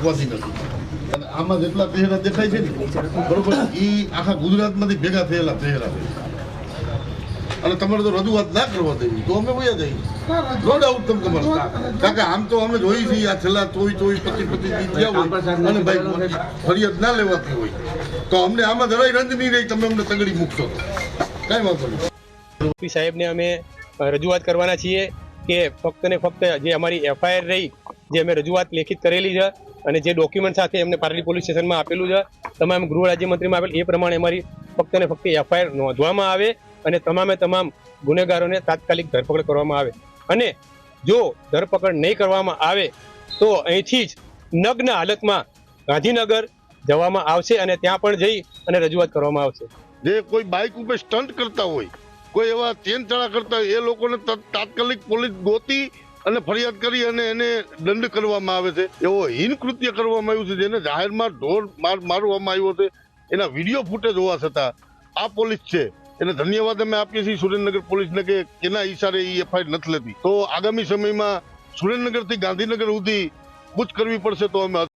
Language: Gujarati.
લખવાથી નથી. અને આમાં જેટલા પહેરા દેખાય છે ને, બરોબર એ આખા ગુજરાતમાંથી ભેગા થયેલા પહેરા અને તમારે તો રજૂઆત ના કરવા દેવી, તો અમે વયા જઈએ. નો ડાઉટ તમે તમારે કારણ કે આમ તો અમે જોઈ છીએ, આ છેલ્લા ચોવીસ ચોવીસ, પચીસ પચીસ દિવસ હોય, અને ભાઈ ફરિયાદ ના લેવાતી હોય. તો અમને આમાં જરાય રંજ નહીં રહી, તમે અમને તગડી મૂકશો. કાંઈ વાંધો નહીં. સાહેબ સાહેબને અમે રજૂઆત કરવાના છીએ. કે ફક્ત ને ફક્ત જે અમારી એફઆઈઆર રહી, જે અમે રજૂઆત લેખિત કરેલી છે અને જે ડોક્યુમેન્ટ સાથે એમને પારડી પોલીસ સ્ટેશનમાં આપેલું છે, તમામ ગૃહ રાજ્યમંત્રીમાં આપેલ એ પ્રમાણે અમારી ફક્ત ને ફક્ત એફઆઈઆર નોંધવામાં આવે અને તમામે તમામ ગુનેગારોને તાત્કાલિક ધરપકડ કરવામાં આવે. અને જો ધરપકડ નહીં કરવામાં આવે, તો અહીંથી જ નગ્ન હાલતમાં ગાંધીનગર જવામાં આવશે અને ત્યાં પણ જઈ અને રજૂઆત કરવામાં આવશે. જે કોઈ બાઇક ઉપર સ્ટન્ટ કરતા હોય કોઈ એવા ચેન ચડા કરતા એ લોકોને તાત્કાલિક પોલીસ ગોતી અને ફરિયાદ કરી અને એને દંડ કરવામાં આવે છે. એવો હીન કૃત્ય કરવામાં આવ્યું છે, જેને જાહેરમાં ઢોર માર, મારવામાં આવ્યો છે. એના વીડિયો ફૂટેજ હોવા છતાં આ પોલીસ છે. એને ધન્યવાદ અમે આપીએ છીએ સુરેન્દ્રનગર પોલીસને કે કેના ઈશારે એ એફઆઈઆર નથી લેતી. તો આગામી સમયમાં સુરેન્દ્રનગરથી ગાંધીનગર સુધી કૂચ કરવી પડશે તો અમે